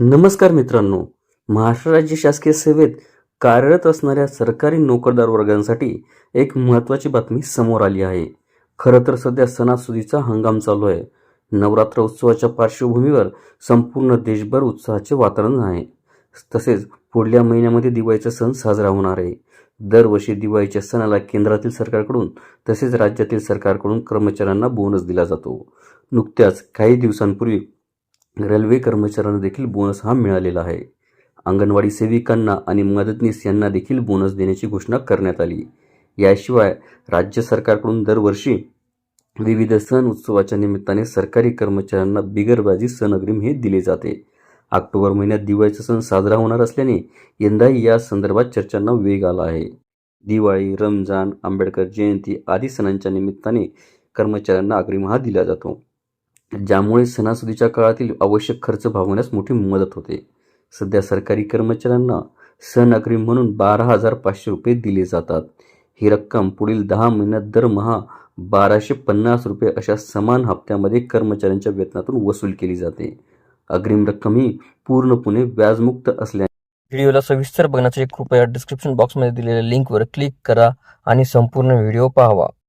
नमस्कार मित्रांनो. महाराष्ट्र राज्य शासकीय सेवेत कार्यरत असणाऱ्या सरकारी नोकरदार वर्गांसाठी एक महत्त्वाची बातमी समोर आली आहे. खरं तर सध्या सणासुदीचा हंगाम चालू आहे. नवरात्र उत्सवाच्या पार्श्वभूमीवर संपूर्ण देशभर उत्साहाचे वातावरण आहे. तसेच पुढल्या महिन्यामध्ये दिवाळीचा सण साजरा होणार आहे. दरवर्षी दिवाळीच्या सणाला केंद्रातील सरकारकडून तसेच राज्यातील सरकारकडून कर्मचाऱ्यांना बोनस दिला जातो. नुकत्याच काही दिवसांपूर्वी रेल्वे कर्मचाऱ्यांना देखील बोनस हा मिळालेला आहे. अंगणवाडी सेविकांना आणि मदतनीस यांना देखील बोनस देण्याची घोषणा करण्यात आली. याशिवाय राज्य सरकारकडून दरवर्षी विविध सण उत्सवाच्या निमित्ताने सरकारी कर्मचाऱ्यांना बिगरबाजी सण अग्रिम हे दिले जाते. ऑक्टोबर महिन्यात दिवाळीचा सण साजरा होणार असल्याने यंदाही या संदर्भात चर्चांना वेग आला आहे. दिवाळी रमजान आंबेडकर जयंती आदी सणांच्या निमित्ताने कर्मचाऱ्यांना अग्रिम हा दिला जातो. ज्यामुळे सणासुदीच्या काळातील आवश्यक खर्च भागवण्यास मोठी मदत होते. सध्या सरकारी कर्मचाऱ्यांना सण अग्रिम म्हणून बारा हजार पाचशे रुपये दिले जातात. ही रक्कम पुढील दहा महिन्यात दरमहा बाराशे पन्नास रुपये अशा समान हप्त्यामध्ये कर्मचाऱ्यांच्या वेतनातून वसूल केली जाते. अग्रिम रक्कम ही पूर्णपणे व्याजमुक्त असल्याने व्हिडिओला सविस्तर बघण्यासाठी कृपया डिस्क्रिप्शन बॉक्समध्ये दिलेल्या लिंकवर क्लिक करा आणि संपूर्ण व्हिडिओ पाहावा.